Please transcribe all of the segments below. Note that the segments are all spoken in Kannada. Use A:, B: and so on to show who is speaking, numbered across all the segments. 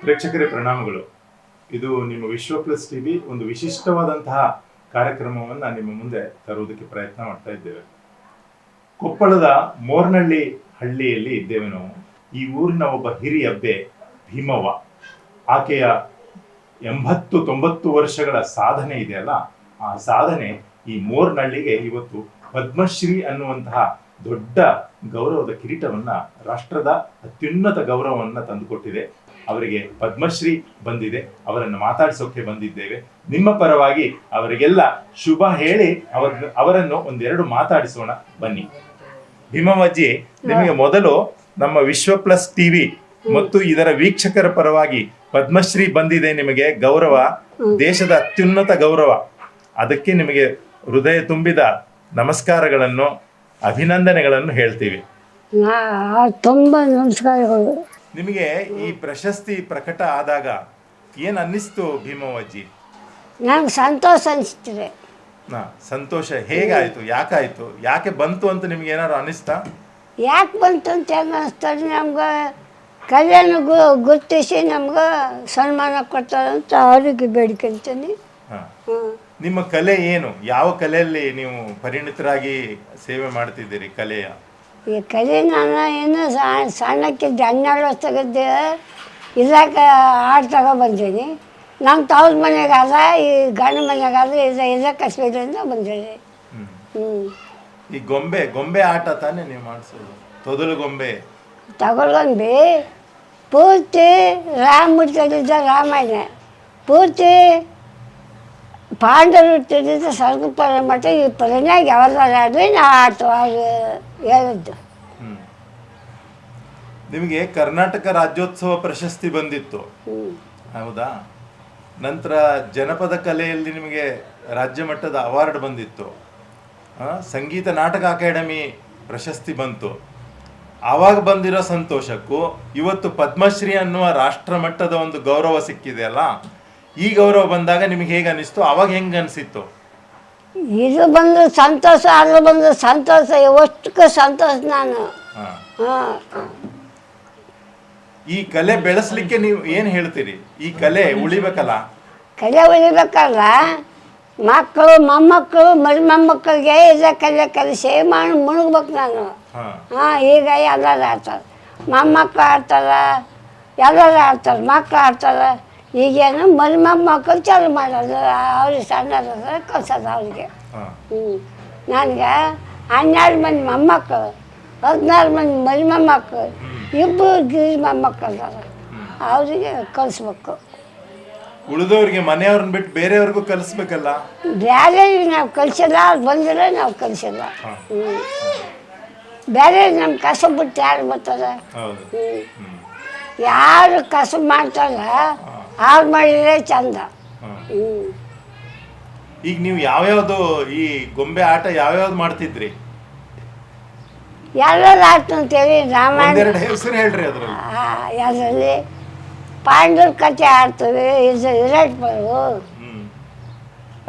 A: ಪ್ರೇಕ್ಷಕರೇ ಪ್ರಣಾಮಗಳು. ಇದು ನಿಮ್ಮ ವಿಶ್ವ ಪ್ಲಸ್ ಟಿವಿ ಒಂದು ವಿಶಿಷ್ಟವಾದಂತಹ ಕಾರ್ಯಕ್ರಮವನ್ನು ನಿಮ್ಮ ಮುಂದೆ ತರುವುದಕ್ಕೆ ಪ್ರಯತ್ನ ಮಾಡ್ತಾ ಇದ್ದೇವೆ. ಕೊಪ್ಪಳದ ಮೋರ್ನಳ್ಳಿ ಹಳ್ಳಿಯಲ್ಲಿ ಇದ್ದೇವೆ ನಾವು. ಈ ಊರಿನ ಒಬ್ಬ ಹಿರಿಯ ಅಬ್ಬೆ ಭೀಮವ್ವ. ಆಕೆಯ ಎಂಬತ್ತು ತೊಂಬತ್ತು ವರ್ಷಗಳ ಸಾಧನೆ ಇದೆಯಲ್ಲ ಆ ಸಾಧನೆ ಈ ಮೋರ್ನಳ್ಳಿಗೆ ಇವತ್ತು ಪದ್ಮಶ್ರೀ ಅನ್ನುವಂತಹ ದೊಡ್ಡ ಗೌರವದ ಕಿರೀಟವನ್ನ ರಾಷ್ಟ್ರದ ಅತ್ಯುನ್ನತ ಗೌರವವನ್ನ ತಂದುಕೊಟ್ಟಿದೆ. ಅವರಿಗೆ ಪದ್ಮಶ್ರೀ ಬಂದಿದೆ, ಅವರನ್ನು ಮಾತಾಡಿಸೋಕೆ ಬಂದಿದ್ದೇವೆ. ನಿಮ್ಮ ಪರವಾಗಿ ಅವರಿಗೆಲ್ಲ ಶುಭ ಹೇಳಿ ಅವರ, ಅವರನ್ನು ಒಂದೆರಡು ಮಾತಾಡಿಸೋಣ, ಬನ್ನಿ. ಭೀಮವ್ವಜ್ಜಿ, ನಿಮಗೆ ಮೊದಲು ನಮ್ಮ ವಿಶ್ವ ಪ್ಲಸ್ ಟಿವಿ ಮತ್ತು ಇದರ ವೀಕ್ಷಕರ ಪರವಾಗಿ ಪದ್ಮಶ್ರೀ ಬಂದಿದೆ ನಿಮಗೆ ಗೌರವ, ದೇಶದ ಅತ್ಯುನ್ನತ ಗೌರವ. ಅದಕ್ಕೆ ನಿಮಗೆ ಹೃದಯ ತುಂಬಿದ ನಮಸ್ಕಾರಗಳನ್ನು, ಅಭಿನಂದನೆಗಳನ್ನು ಹೇಳ್ತೀವಿ.
B: ತುಂಬ ನಮಸ್ಕಾರಗಳು
A: ನಿಮಗೆ ಈ ಪ್ರಶಸ್ತಿ ಪ್ರಕಟ ಆದಾಗ ಏನ್ ಅನ್ನಿಸ್ತು ಭೀಮವ್ವಜ್ಜಿ?
B: ನಂಗೆ ಸಂತೋಷ ಅನಿಸ್ತಿದೆ.
A: ಹಾ ಸಂತೋಷ ಹೇಗಾಯ್ತು? ಯಾಕಾಯ್ತು? ಯಾಕೆ ಬಂತು ಅಂತ ನಿಮ್ಗೆ ಏನಾದ್ರು ಅನ್ನಿಸ್ತಾ?
B: ಯಾಕೆ ಬಂತು ಅಂತ ಹೆಂಗೆ ಅನಿಸ್ತದೆ ನಮ್ಗೆ? ಕಲ್ಯಾಣ ಗು ಗುರುತಿಸಿ ನಮ್ಗೆ ಸನ್ಮಾನ ಕೊಡ್ತಾರೆ ಅಂತ ಅವ್ರಿಗೆ ಬೇಡ್ಕೊಂತೀನಿ
A: ಹಾ.
B: ಹ್ಞೂ
A: ನಿಮ್ಮ ಕಲೆ ಏನು? ಯಾವ ಕಲೆಯಲ್ಲಿ ನೀವು ಪರಿಣಿತರಾಗಿ ಸೇವೆ ಮಾಡ್ತಿದ್ದೀರಿ ಕಲೆಯ?
B: ಈ ಕಲಿ ನಾನು ಏನು ಸಣ್ಣ ಸಣ್ಣಕ್ಕಿದ್ದೆ ಹನ್ನೆರಡು ವರ್ಷ ಇದಾಗ ಆಟ ತಗೋ ಬಂದೀನಿ ನಮ್ಮ ತಾವ್ರ ಮನೆಗಾದ ಈ ಗಂಡ ಮನೆಗಾದ ಇದು ಇದ ಕಸ್ಬಿದ್ರಿಂದ ಬಂದೀನಿ. ಹ್ಞೂ
A: ಈ ಗೊಂಬೆ ಗೊಂಬೆ ಆಟ ತಾನೇ ನೀವು ಮಾಡಿಸೋದು? ತೊದಲು ಗೊಂಬೆ.
B: ತಗೊಳ್ಗೊಂಬೆ ಪೂರ್ತಿ ರಾಮೂರ್ತಿಯಲ್ಲಿದ್ದ ರಾಮಾಯಣ. ಪೂರ್ತಿ ಪಾಂಡವರು ಹುಟ್ಟಿದ್ದ ಸರ್ಗಪರ ಮಟ್ಟ ಈ ಪರನ್ಯಾಗ ಯಾವ್ದಾರು ಆದ್ವಿ ನಾ ಆಟವಾಗ ಅದು ಹೇಳಿದ್ದು
A: ನಿಮಗೆ ಕರ್ನಾಟಕ ರಾಜ್ಯೋತ್ಸವ ಪ್ರಶಸ್ತಿ ಬಂದಿತ್ತು. ಹೌದಾ? ನಂತರ ಜನಪದ ಕಲೆಯಲ್ಲಿ ನಿಮಗೆ ರಾಜ್ಯ ಮಟ್ಟದ ಅವಾರ್ಡ್ ಬಂದಿತ್ತು. ಸಂಗೀತ ನಾಟಕ ಅಕಾಡೆಮಿ ಪ್ರಶಸ್ತಿ ಬಂತು. ಆವಾಗ ಬಂದಿರೋ ಸಂತೋಷಕ್ಕೂ ಇವತ್ತು ಪದ್ಮಶ್ರೀ ಅನ್ನುವ ರಾಷ್ಟ್ರ ಮಟ್ಟದ ಒಂದು ಗೌರವ ಸಿಕ್ಕಿದೆ ಅಲ್ಲ? ಈ ಗೌರವ ಬಂದಾಗ ನಿಮಗೆ ಹೇಗೆ ಅನಿಸ್ತು ಅವಾಗ ಹೆಂಗೆ ಅನಿಸಿತ್ತು
B: ಇದು ಬಂದು ಸಂತೋಷ ಅದು ಬಂದು ಸಂತೋಷ ಇವಷ್ಟಕ್ಕೆ ಸಂತೋಷ ನಾನು.
A: ಹಾಂ. ಈ ಕಲೆ ಬೆಳೆಸಲಿಕ್ಕೆ ನೀವು ಏನು ಹೇಳ್ತೀರಿ? ಈ ಕಲೆ ಉಳಿಬೇಕಲ್ಲ?
B: ಕಲೆ ಉಳಿಬೇಕಲ್ಲ? ಮಕ್ಕಳು ಮೊಮ್ಮಕ್ಕಳು ಮರಿ ಮೊಮ್ಮಕ್ಕಳಿಗೆ ಇದ ಕಲೆ ಕಲಿಸಿ ಮಾಡಿ ಮುಳುಗ್ಬೇಕು ನಾನು.
A: ಹಾಂ
B: ಈಗ ಎಲ್ಲರೂ ಆಡ್ತಾರೆ. ಮೊಮ್ಮಕ್ಕಳು ಆಡ್ತಾರೆ? ಎಲ್ಲರೂ ಆಡ್ತಾರೆ ಮಕ್ಕಳು ಆಡ್ತಾರೆ? ಈಗೇನು ಮರಿ ಮಕ್ಕಳು ಚಾಲು ಮಾಡೋದು ಅವ್ರಿಗೆ ಸಣ್ಣ ಕಲ್ಸೋದು ಅವ್ರಿಗೆ. ಹ್ಞೂ ನನಗೆ ಹನ್ನೆರಡು ಮಂದಿ ಮೊಮ್ಮಕ್ಕಳು ಹದಿನಾರು ಮಂದಿ ಮರಿ ಮೊಮ್ಮಕ್ಕಳು ಇಬ್ಬರು ಗಿರಿ ಮೊಮ್ಮಕ್ಕಳು ಅವರಿಗೆ ಕಲಿಸ್ಬೇಕು
A: ಉಳಿದವ್ರಿಗೆ ಮನೆಯವ್ರನ್ನ ಬಿಟ್ಟು ಬೇರೆಯವ್ರಿಗೂ ಕಲಿಸ್ಬೇಕಲ್ಲ?
B: ಬೇರೆ ನಾವು ಕಲಿಸಿಲ್ಲ ಅವ್ರು ಬಂದಿಲ್ಲ ನಾವು ಕಲಿಸಿಲ್ಲ. ಹ್ಞೂ ಬೇರೆ ನಮ್ಮ ಕಸ ಬಿಟ್ಟು ಯಾರು ಬರ್ತಾರೆ ಹ್ಞೂ ಯಾರು ಕಸ ಮಾಡ್ತಾರ ಅವ್ರು ಮಾಡಿದ್ರೆ ಚಂದ. ಹ್ಞೂ
A: ಈಗ ನೀವು ಯಾವ್ಯಾವ್ದು ಈ ಗೊಂಬೆ ಆಟ ಯಾವ್ಯಾವ್ದು ಮಾಡ್ತಿದ್ರಿ?
B: ಎಲ್ಲರೂ ಆಟ ಅಂತೇಳಿ ರಾಮಾಯಣ
A: ಒಂದೆರಡು ಹೆಸರು ಹೇಳ್ರಿ ಅದ್ರಲ್ಲಿ.
B: ಅದರಲ್ಲಿ ಪಾಂಡವ್ರ ಕಥೆ ಆಡ್ತೀವಿ ಇದು ವಿರಾಟ್ ಪರ್ವ
A: ಹ್ಮ್.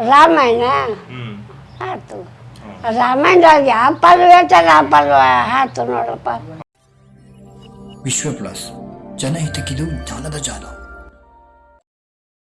B: ರಾಮಾಯಣ
A: ಹ್ಮ್.
B: ಆಡ್ತೀವಿ. ರಾಮಾಯಣದಾಗ ಯಾವ ಪರ್ವ ಹೇಳ್ತಾರೆ ಆ ಪರ್ವ ಆಡ್ತೀವಿ ನೋಡಪ್ಪ.
C: ವಿಶ್ವ ಪ್ಲಸ್ ಜನಹಿತಕ್ಕಿದು ಜ್ಞಾನದ ಜಾಲ.